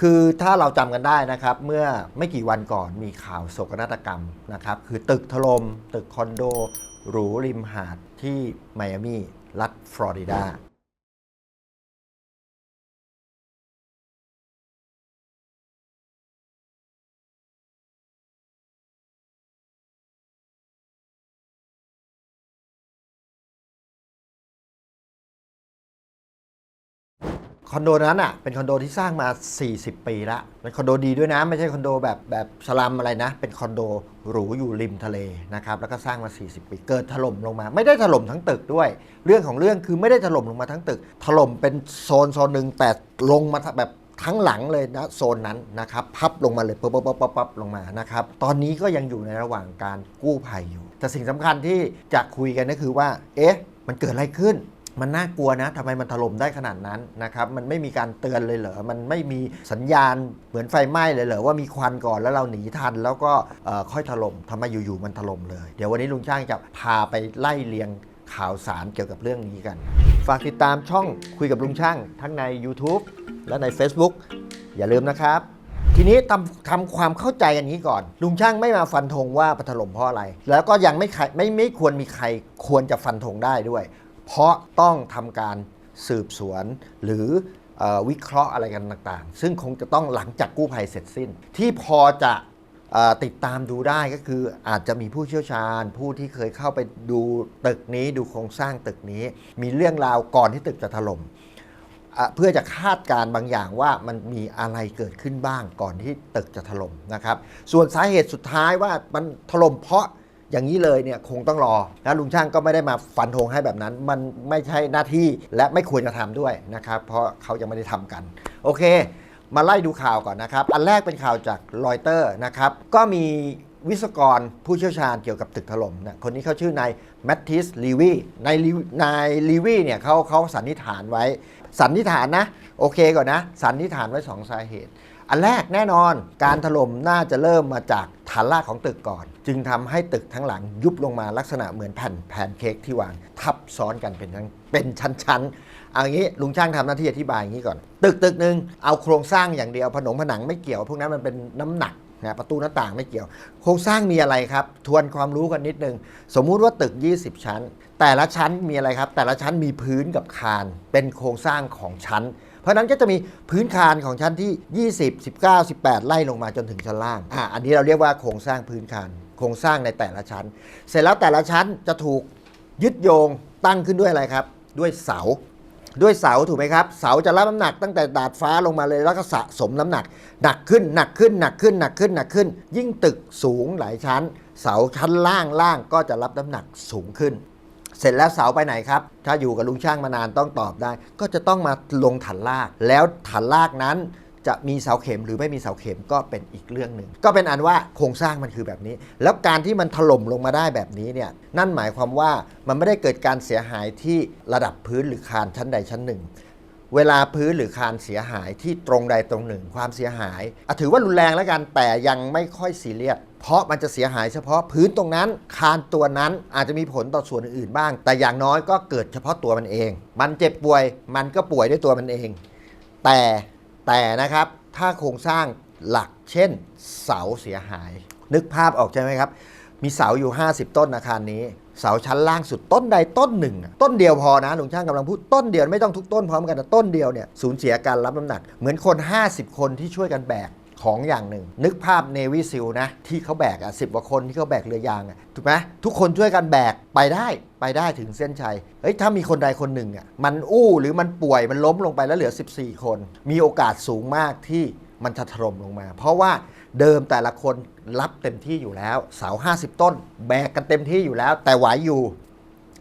คือถ้าเราจำกันได้นะครับเมื่อไม่กี่วันก่อนมีข่าวโศกนาฏกรรมนะครับคือตึกถล่มตึกคอนโดหรูริมหาดที่ไมอามีรัฐฟลอริดา คอนโดนั้นอะเป็นคอนโดที่สร้างมา 40 ปีละเป็นคอนโดดีด้วยนะ ไม่ใช่คอนโดแบบแบบสลัมอะไรนะ เป็นคอนโดหรูอยู่ริมทะเลนะครับแล้วก็สร้างมา 40 ปีเกิดถล่มลงมา ไม่ได้ถล่มทั้งตึกด้วย เรื่องของเรื่องคือไม่ได้ถล่มลงมาทั้งตึก ถล่มเป็นโซนโซนหนึ่งแต่ลงมาแบบทั้งหลังเลยนะโซนนั้นนะครับพับลงมาเลยปั๊บปั๊บปั๊บปั๊บปั๊บลงมานะครับตอนนี้ก็ยังอยู่ในระหว่างการกู้ภัยอยู่ แต่สิ่งสำคัญที่จะคุยกันก็คือว่า เอ๊ะ มันเกิดอะไรขึ้น มันน่ากลัวนะทำไมมันถล่มได้ขนาดนั้นนะครับมันไม่มีการเตือนเลยเหรอมันไม่มีสัญญาณเหมือนไฟไหม้เลยเหรอว่ามีควันก่อนแล้วเราหนีทัน แล้วก็ค่อยถล่มทำไมอยู่ๆมันถล่มเลย เดี๋ยววันนี้ลุงช่างจะพาไปไล่เลียงข่าวสารเกี่ยวกับเรื่องนี้กัน ฝากติดตามช่องคุยกับลุงช่าง ทั้งใน YouTube และใน Facebook อย่าลืมนะครับ ทีนี้ทำทำความเข้าใจกันนี้ก่อน ลุงช่างไม่มาฟันธงว่าปถล่มเพราะอะไร แล้วก็ยังไม่ไม่ไม่ควรมีใครควรจะฟันธงได้ด้วย เพราะต้องทำการสืบสวนหรืออวิเคราะห์อะไรกันต่างๆ ซึ่งคงจะต้องหลังจากกู้ภัยเสร็จสิ้น ที่พอจะอติดตามดูได้ก็คืออาจจะมีผู้เชี่ยวชาญ ผู้ที่เคยเข้าไปดูตึกนี้ดูโครงสร้างตึกนี้ มีเรื่องราวก่อนที่ตึกจะถล่มอะเพื่อจะคาดการ์บางอย่างว่ามันมีอะไรเกิดขึ้นบ้างก่อนที่ตึกจะถล่มนะครับ ส่วนสาเหตุสุดท้ายว่ามันถล่มเพราะ อย่างนี้เลยเนี่ยคงต้องรอแล้วลุงช่างก็ไม่ได้มาฟันธงให้แบบนั้น มันไม่ใช่หน้าที่และไม่ควรจะทำด้วยนะครับ เพราะเขายังไม่ได้ทำกัน โอเค มาไล่ดูข่าวก่อนนะครับ อันแรกเป็นข่าวจากรอยเตอร์นะครับ ก็มีวิศวกรผู้เชี่ยวชาญเกี่ยวกับตึกถล่มนะคนนี้เขาชื่อนายแมตติสลีวีนายลีนายลีวีเนี่ยเขาเขาสันนิษฐานไว้ สันนิษฐานนะ โอเคก่อนนะ สันนิษฐานไว้ 2 สาเหตุ อันแรกแน่นอนการถล่มน่าจะเริ่มมาจากฐานรากของตึกก่อน จึงทำให้ตึกทั้งหลังยุบลงมาลักษณะเหมือนแผ่นแพนเค้กที่วาง ทับซ้อนกันเป็นทั้งเป็นชั้นๆเอางี้ลุงช่างทำหน้าที่อธิบายอย่างนี้ก่อน ตึกตึกหนึ่งเอาโครงสร้างอย่างเดียวผนงผนังไม่เกี่ยว พวกนั้นมันเป็นน้ำหนักนะประตูหน้าต่างไม่เกี่ยว โครงสร้างมีอะไรครับ ทวนความรู้กันนิดนึง สมมุติว่าตึก 20 ชั้น แต่ละชั้นมีอะไรครับ แต่ละชั้นมีพื้นกับคานเป็นโครงสร้างของชั้น เพราะนั้นก็จะมีพื้นคานของชั้นที่ 20 19 18 ไล่ลงมาจนถึงชั้นล่างอะอันนี้เราเรียกว่าโครงสร้างพื้นคาน โครงสร้างในแต่ละชั้น เสร็จแล้วแต่ละชั้นจะถูกยึดโยงตั้งขึ้นด้วยอะไรครับ ด้วยเสาด้วยเสาถูกไหมครับ เสาจะรับน้ำหนักตั้งแต่ดาดฟ้าลงมาเลยแล้วก็สะสมน้ำหนัก หนักขึ้นหนักขึ้นหนักขึ้นหนักขึ้นหนักขึ้น ยิ่งตึกสูงหลายชั้น เสาชั้นล่างล่างก็จะรับน้ำหนักสูงขึ้น เสร็จแล้วเสาไปไหนครับ ถ้าอยู่กับลุงช่างมานานต้องตอบได้ ก็จะต้องมาลงฐานลาก แล้วฐานลากนั้นจะมีเสาเข็มหรือไม่มีเสาเข็มก็เป็นอีกเรื่องหนึ่ง ก็เป็นอันว่าโครงสร้างมันคือแบบนี้ แล้วการที่มันถล่มลงมาได้แบบนี้เนี่ยนั่นหมายความว่ามันไม่ได้เกิดการเสียหายที่ระดับพื้นหรือคานชั้นใดชั้นหนึ่ง เวลาพื้นหรือคานเสียหายที่ตรงใดตรงหนึ่ง ความเสียหายถือว่ารุนแรงแล้วกันแต่ยังไม่ค่อยซีเรียส เพราะมันจะเสียหายเฉพาะพื้นตรงนั้น คานตัวนั้นอาจจะมีผลต่อส่วนอื่นบ้าง แต่อย่างน้อยก็เกิดเฉพาะตัวมันเอง มันเจ็บป่วยมันก็ป่วยด้วยตัวมันเอง แต่แต่นะครับถ้าโครงสร้างหลักเช่น เสาเสียหาย นึกภาพออกใช่ไหมครับ มีเสาอยู่ 50 ต้นอาคารนี้ เสาชั้นล่างสุดต้นใดต้นหนึ่ง ต้นเดียวพอนะหลุงช่างกำลังพูดต้นเดียวไม่ต้องทุกต้นพร้อมกันนะต้นเดียวเนี่ยสูญเสียการรับน้ำหนัก เหมือนคน 50 คนที่ช่วยกันแบก ของอย่างหนึ่ง นึกภาพเนวิซิลนะ ที่เขาแบกอะสิบกว่าคนที่เขาแบกเรือยางอะถูกไหมทุกคนช่วยกันแบกไปได้ไปได้ถึงเส้นชัย เฮ้ย ถ้ามีคนใดคนหนึ่งอะมันอู้หรือมันป่วยมันล้มลงไปแล้วเหลือ 14 คน มีโอกาสสูงมากที่มันจะถล่มลงมา เพราะว่าเดิมแต่ละคนรับเต็มที่อยู่แล้ว เสา 50 ต้น แบกกันเต็มที่อยู่แล้ว แต่ไหวอยู่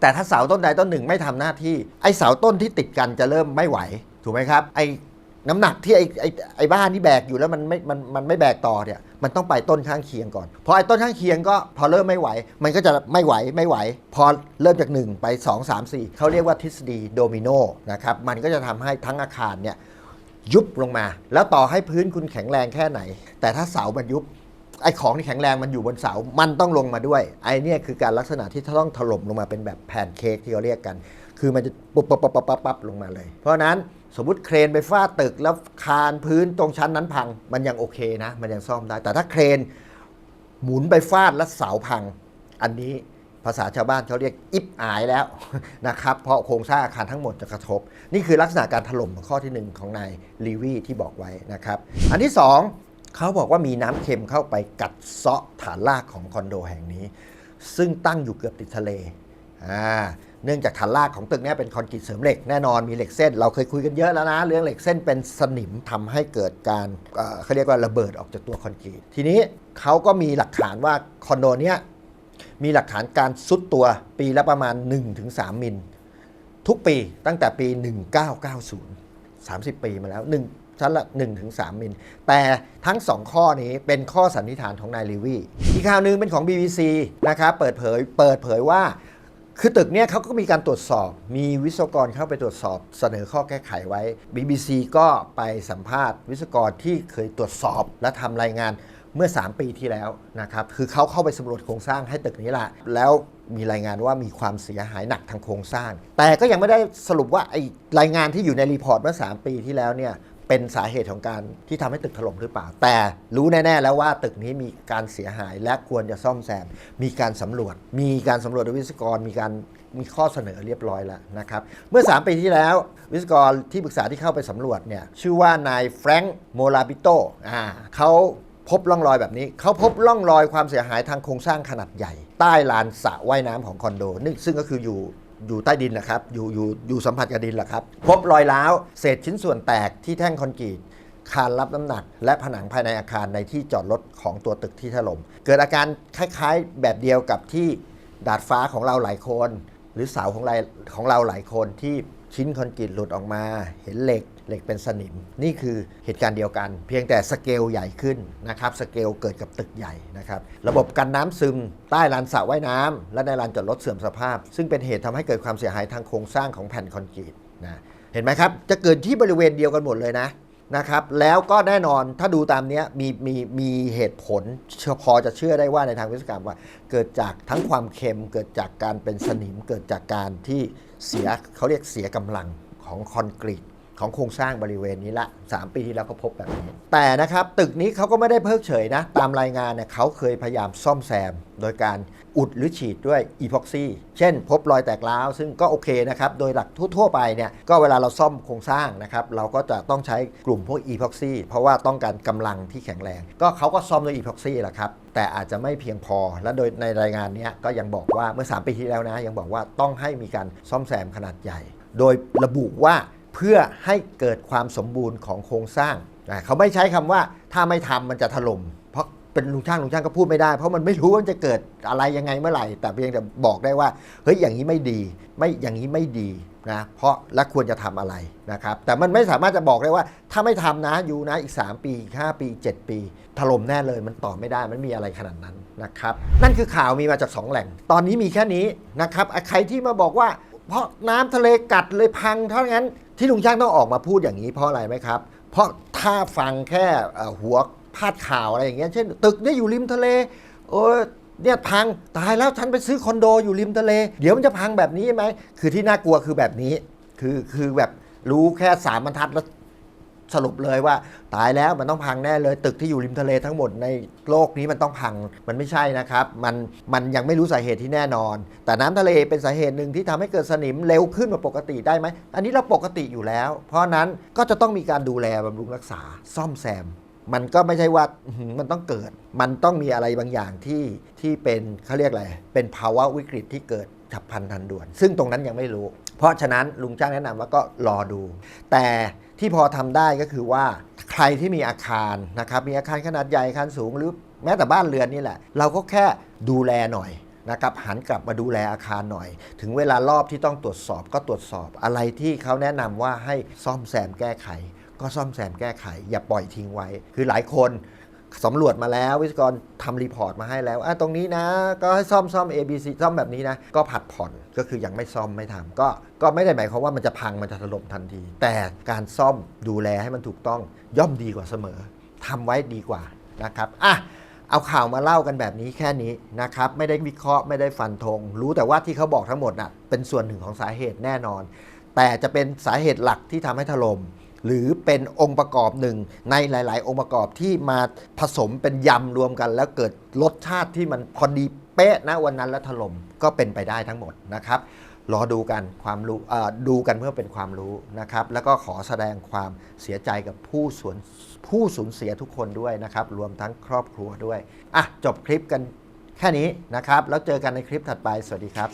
แต่ถ้าเสาต้นใดต้นหนึ่งไม่ทำหน้าที่ไอ้เสาต้นที่ติดกันจะเริ่มไม่ไหว ถูกไหมครับไอ้ น้ำหนักที่ไอ้ไอ้ไอ้บ้านที่แบกอยู่แล้วมันไม่มันมันไม่แบกต่อเนี่ยมันต้องไปต้นข้างเคียงก่อนพอไอ้ต้นข้างเคียงก็พอเริ่มไม่ไหว มันก็จะไม่ไหวไม่ไหว พอเริ่มจาก 1 ไป 2 3 4เขาเรียกว่าทฤษฎีโดมิโนนะครับมันก็จะทำให้ทั้งอาคารเนี่ยยุบลงมา แล้วต่อให้พื้นคุณแข็งแรงแค่ไหน แต่ถ้าเสามันยุบไอ้ของที่แข็งแรงมันอยู่บนเสา มันต้องลงมาด้วย ไอ้นี่คือการลักษณะที่ต้องถล่มลงมาเป็นแบบแผ่นเค้กที่เขาเรียกกัน คือมันจะปุ๊บปั๊บปั๊บปั๊บปั๊บลงมาเลย เพราะนั้น สมมติเครนไปฟาดตึกแล้วคานพื้นตรงชั้นนั้นพัง มันยังโอเคนะ มันยังซ่อมได้ แต่ถ้าเครนหมุนไปฟาดแล้วเสาพัง อันนี้ภาษาชาวบ้านเขาเรียกอิบอายแล้วนะครับ เพราะโครงสร้างอาคารทั้งหมดจะกระทบ นี่คือลักษณะการถล่มข้อที่หนึ่งของนายลีวีที่บอกไว้นะครับ อันที่สองเขาบอกว่ามีน้ำเค็มเข้าไปกัดเซาะฐานรากของคอนโดแห่งนี้ ซึ่งตั้งอยู่เกือบติดทะเล เนื่องจากฐานรากของตึกนี้เป็นคอนกรีตเสริมเหล็กแน่นอนมีเหล็กเส้น เราเคยคุยกันเยอะแล้วนะ เรื่องเหล็กเส้นเป็นสนิมทำให้เกิดการเอ่อเขาเรียกว่าระเบิดออกจากตัวคอนกรีตทีนี้เขาก็มีหลักฐานว่าคอนโดเนี้ยมีหลักฐานการซุดตัวปีละประมาณ 1-3 มิล ทุกปีตั้งแต่ปี 1990 30 ปีมาแล้ว1ชั้นละ1-3 มิล แต่ทั้ง 2 ข้อนี้เป็นข้อสันนิษฐานของนายลีวีอีกข่าวหนึงเป็นของ BBC นะครับเปิดเผยเปิดเผยว่า คือตึกเนี้ยเขาก็มีการตรวจสอบ มีวิศวกรเข้าไปตรวจสอบเสนอข้อแก้ไขไว้ BBC ก็ไปสัมภาษณ์วิศวกรที่เคยตรวจสอบและทำรายงานเมื่อ 3 ปีที่แล้วนะครับ คือเขาเข้าไปสำรวจโครงสร้างให้ตึกนี้แหละ แล้วมีรายงานว่ามีความเสียหายหนักทางโครงสร้าง แต่ก็ยังไม่ได้สรุปว่าไอ้รายงานที่อยู่ในรีพอร์ตเมื่อ 3 ปีที่แล้วเนี่ย เป็นสาเหตุของการที่ทำให้ตึกถล่มหรือเปล่า แต่รู้แน่ ๆ แล้วว่าตึกนี้มีการเสียหายและควรจะซ่อมแซม มีการสำรวจ มีการสำรวจโดยวิศวกร มีการมีข้อเสนอเรียบร้อยแล้วนะครับ เมื่อ 3 ปีที่แล้ว วิศวกรที่ปรึกษาที่เข้าไปสำรวจเนี่ยชื่อว่านายแฟรงค์โมลาบิโตอ่าเขาพบร่องรอยแบบนี้ เขาพบร่องรอยความเสียหายทางโครงสร้างขนาดใหญ่ ใต้ลานสระว่ายน้ำของคอนโดนี่ซึ่งก็คืออยู่ อยู่ใต้ดินแหละครับ อยู่อยู่อยู่สัมผัสกับดินแหละครับ พบรอยร้าว เศษชิ้นส่วนแตกที่แท่งคอนกรีต คานรับน้ำหนัก และผนังภายในอาคารในที่จอดรถของตัวตึกที่ถล่ม เกิดอาการคล้ายๆ แบบเดียวกับที่ดาดฟ้าของเราหลายคน หรือเสาของเราของเราหลายคนที่ชิ้นคอนกรีตหลุดออกมา เห็นเหล็ก เหล็กเป็นสนิม นี่คือเหตุการณ์เดียวกัน เพียงแต่สเกลใหญ่ขึ้นนะครับสเกลเกิดกับตึกใหญ่นะครับระบบกันน้ำซึม ใต้ลานสระว่ายน้ำและในลานจอดรถเสื่อมสภาพ ซึ่งเป็นเหตุทำให้เกิดความเสียหายทางโครงสร้างของแผ่นคอนกรีตนะเห็นไหมครับ จะเกิดที่บริเวณเดียวกันหมดเลยนะนะครับแล้วก็แน่นอนถ้าดูตามนี้มีมีมีเหตุผลพอจะเชื่อได้ว่าในทางวิศวกรรมว่า เกิดจากทั้งความเค็ม เกิดจากการเป็นสนิม เกิดจากการที่เสียเขาเรียกเสียกำลังของคอนกรีต ของโครงสร้างบริเวณนี้ละ 3 ปีที่แล้วก็พบแบบนี้ แต่นะครับตึกนี้เขาก็ไม่ได้เพิกเฉยนะ ตามรายงานเนี่ยเขาเคยพยายามซ่อมแซม โดยการอุดหรือฉีดด้วยอีพ็อกซี่เช่น พบรอยแตกร้าว ซึ่งก็โอเคนะครับ โดยหลักทั่วๆไปเนี่ยก็เวลาเราซ่อมโครงสร้างนะครับ เราก็จะต้องใช้กลุ่มพวกอีพ็อกซี่เพราะว่าต้องการกำลังที่แข็งแรง ก็เขาก็ซ่อมด้วยอีพ็อกซี่แหละครับแต่อาจจะไม่เพียงพอ และโดยในรายงานนี้ก็ยังบอกว่าเมื่อ 3 ปีที่แล้วนะ ยังบอกว่าต้องให้มีการซ่อมแซมขนาดใหญ่ โดยระบุว่า เพื่อให้เกิดความสมบูรณ์ของโครงสร้าง เขาไม่ใช้คำว่าถ้าไม่ทำมันจะถล่ม เพราะเป็นลุงช่างลุงช่างก็พูดไม่ได้ เพราะมันไม่รู้ว่ามันจะเกิดอะไรยังไงเมื่อไหร่ แต่เพียงแต่บอกได้ว่าเฮ้ยอย่างนี้ไม่ดี ไม่อย่างนี้ไม่ดีนะเพราะและควรจะทำอะไรนะครับ แต่มันไม่สามารถจะบอกได้ว่า ถ้าไม่ทำนะอยู่นะอีก 3 ปีอีก5ปี7ปี ถล่มแน่เลยมันตอบไม่ได้มันมีอะไรขนาดนั้นนะครับ นั่นคือข่าวมีมาจาก 2 แหล่ง ตอนนี้มีแค่นี้นะครับใครที่มาบอกว่า เพราะน้ำทะเลกัดเลยพังเท่านั้น ที่ลุงช่างต้องออกมาพูดอย่างนี้เพราะอะไรไหมครับ เพราะถ้าฟังแค่หัวพาดข่าวอะไรอย่างเงี้ยเช่น ตึกเนี่ยอยู่ริมทะเลโอ้เนี่ยพังตายแล้วฉันไปซื้อคอนโดอยู่ริมทะเล เดี๋ยวมันจะพังแบบนี้ไหมคือที่น่ากลัวคือแบบนี้ คือคือแบบรู้แค่สามบรรทัดแล้ว สรุปเลยว่าตายแล้วมันต้องพังแน่เลย ตึกที่อยู่ริมทะเลทั้งหมดในโลกนี้มันต้องพังมันไม่ใช่นะครับ มันมันยังไม่รู้สาเหตุที่แน่นอน แต่น้ำทะเลเป็นสาเหตุหนึ่งที่ทำให้เกิดสนิมเร็วขึ้นกว่าปกติได้ไหมอันนี้เราปกติอยู่แล้ว เพราะนั้นก็จะต้องมีการดูแลบำรุงรักษาซ่อมแซมมันก็ไม่ใช่ว่ามันต้องเกิด มันต้องมีอะไรบางอย่างที่ที่เป็นเขาเรียกอะไร เป็นภาวะวิกฤตที่เกิดฉับพลันทันด่วน ซึ่งตรงนั้นยังไม่รู้ เพราะฉะนั้นลุงจ้างแนะนำว่าก็รอดู แต่ที่พอทำได้ก็คือว่าใครที่มีอาคารนะครับมีอาคารขนาดใหญ่อาคารสูงหรือแม้แต่บ้านเรือนนี่แหละ เราก็แค่ดูแลหน่อยนะครับหันกลับมาดูแลอาคารหน่อย ถึงเวลารอบที่ต้องตรวจสอบก็ตรวจสอบอะไรที่เขาแนะนำว่าให้ซ่อมแซมแก้ไข ก็ซ่อมแซมแก้ไข อย่าปล่อยทิ้งไว้ คือหลายคน สำรวจมาแล้ววิศวกรทำรีพอร์ตมาให้แล้วอะตรงนี้นะ ก็ให้ซ่อมซ่อม A B C ซ่อมแบบนี้นะ ก็ผัดผ่อนก็คือยังไม่ซ่อมไม่ทำก็ก็ไม่ได้หมายความว่ามันจะพังมันจะถล่มทันที แต่การซ่อมดูแลให้มันถูกต้องย่อมดีกว่าเสมอทำไว้ดีกว่านะครับอะเอาข่าวมาเล่ากันแบบนี้แค่นี้นะครับ ไม่ได้วิเคราะห์ไม่ได้ฟันธงรู้แต่ว่าที่เขาบอกทั้งหมดน่ะเป็นส่วนหนึ่งของสาเหตุแน่นอน แต่จะเป็นสาเหตุหลักที่ทำให้ถล่ม หรือเป็นองค์ประกอบหนึ่งในหลาย ๆ องค์ประกอบที่มาผสมเป็นยำรวมกัน แล้วเกิดรสชาติที่มันพอดีเป๊ะนะวันนั้นแล้วถล่มก็เป็นไปได้ทั้งหมดนะครับรอดูกันความรู้ดูกันเพื่อเป็นความรู้นะครับ แล้วก็ขอแสดงความเสียใจกับผู้สูญผู้สูญเสียทุกคนด้วยนะครับ รวมทั้งครอบครัวด้วยอะจบคลิปกันแค่นี้นะครับ แล้วเจอกันในคลิปถัดไป สวัสดีครับ